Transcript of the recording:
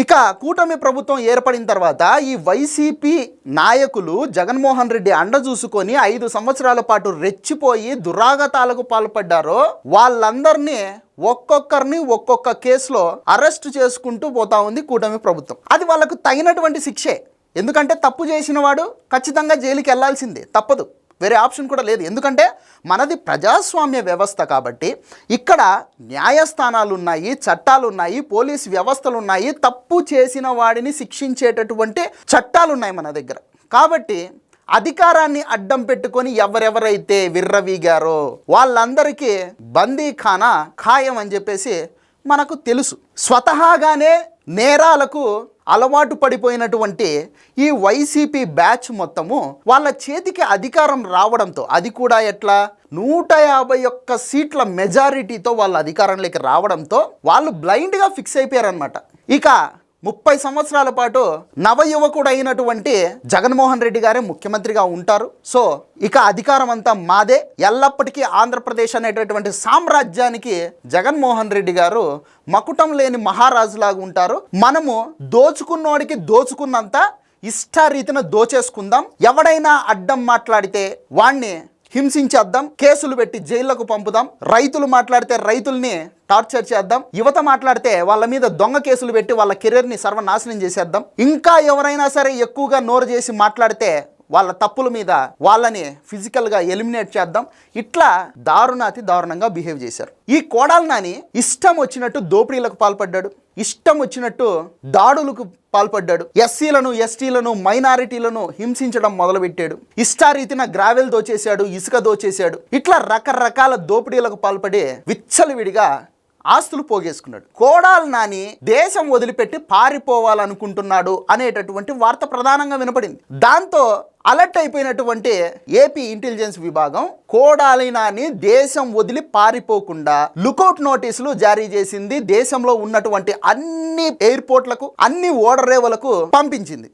ఇక కూటమి ప్రభుత్వం ఏర్పడిన తర్వాత ఈ వైసీపీ నాయకులు జగన్మోహన్ రెడ్డి అండ చూసుకొని ఐదు సంవత్సరాల పాటు రెచ్చిపోయి దురాగతాలకు పాల్పడ్డారో వాళ్ళందరినీ ఒక్కొక్కరిని ఒక్కొక్క కేసులో అరెస్ట్ చేసుకుంటూ పోతా ఉంది కూటమి ప్రభుత్వం. అది వాళ్ళకు తగినటువంటి శిక్షే. ఎందుకంటే తప్పు చేసిన వాడు ఖచ్చితంగా జైలుకి వెళ్ళాల్సిందే తప్పదు. వేరే ఆప్షన్ కూడా లేదు. ఎందుకంటే మనది ప్రజాస్వామ్య వ్యవస్థ కాబట్టి ఇక్కడ న్యాయస్థానాలు ఉన్నాయి చట్టాలు ఉన్నాయి పోలీస్ వ్యవస్థలు ఉన్నాయి తప్పు చేసిన వాడిని శిక్షించేటటువంటి చట్టాలు ఉన్నాయి మన దగ్గర. కాబట్టి అధికారాన్ని అడ్డం పెట్టుకొని ఎవరెవరైతే విర్రవీగారో వాళ్ళందరికీ బందీఖానా ఖాయం అని చెప్పేసి మనకు తెలుసు. స్వతహాగానే నేరాలకు అలవాటు పడిపోయినటువంటి ఈ వైసీపీ బ్యాచ్ మొత్తము వాళ్ళ చేతికి అధికారం రావడంతో అది కూడా ఎట్లా? నూట యాభై ఒక్క సీట్ల మెజారిటీతో వాళ్ళ అధికారంలోకి రావడంతో వాళ్ళు బ్లైండ్గా ఫిక్స్ అయిపోయారనమాట ఇక ముప్పై సంవత్సరాల పాటు నవయువకుడు అయినటువంటి జగన్మోహన్ రెడ్డి గారే ముఖ్యమంత్రిగా ఉంటారు. సో ఇక అధికారం అంతా మాదే. ఎల్లప్పటికీ ఆంధ్రప్రదేశ్ అనేటటువంటి సామ్రాజ్యానికి జగన్మోహన్ రెడ్డి గారు మకుటం లేని మహారాజులాగా ఉంటారు. మనము దోచుకున్నోడికి దోచుకున్నంత ఇష్టారీతిన దోచేసుకుందాం. ఎవడైనా అడ్డం మాట్లాడితే వాణ్ణి హింసించేద్దాం కేసులు పెట్టి జైళ్ళకు పంపుదాం రైతులు మాట్లాడితే రైతుల్ని టార్చర్ చేద్దాం యువత మాట్లాడితే వాళ్ళ మీద దొంగ కేసులు పెట్టి వాళ్ళ కెరీర్ని సర్వనాశనం చేసేద్దాం. ఇంకా ఎవరైనా సరే ఎక్కువగా నోరు చేసి మాట్లాడితే వాళ్ళ తప్పుల మీద వాళ్ళని ఫిజికల్గా ఎలిమినేట్ చేద్దాం. ఇట్లా దారుణాతి దారుణంగా బిహేవ్ చేశారు. ఈ కోడాల నాని ఇష్టం వచ్చినట్టు దోపిడీలకు పాల్పడ్డాడు. ఇష్టం వచ్చినట్టు దాడులకు పాల్పడ్డాడు. ఎస్సీలను ఎస్టీలను మైనారిటీలను హింసించడం మొదలుపెట్టాడు. ఇష్టారీతిన గ్రావెల్ దోచేశాడు ఇసుక దోచేశాడు. ఇట్లా రకరకాల దోపిడీలకు పాల్పడి విచ్చలవిడిగా ఆస్తులు పోగేసుకున్నాడు. కోడాలు నాని దేశం వదిలిపెట్టి పారిపోవాలనుకుంటున్నాడు అనేటటువంటి వార్త ప్రధానంగా వినపడింది. దాంతో అలర్ట్ అయిపోయినటువంటి ఏపీ ఇంటెలిజెన్స్ విభాగం కోడాలి నాని దేశం వదిలి పారిపోకుండా లుకౌట్ నోటీసులు జారీ చేసింది దేశంలో ఉన్నటువంటి అన్ని ఎయిర్పోర్ట్లకు అన్ని ఓడరేవులకు పంపించింది.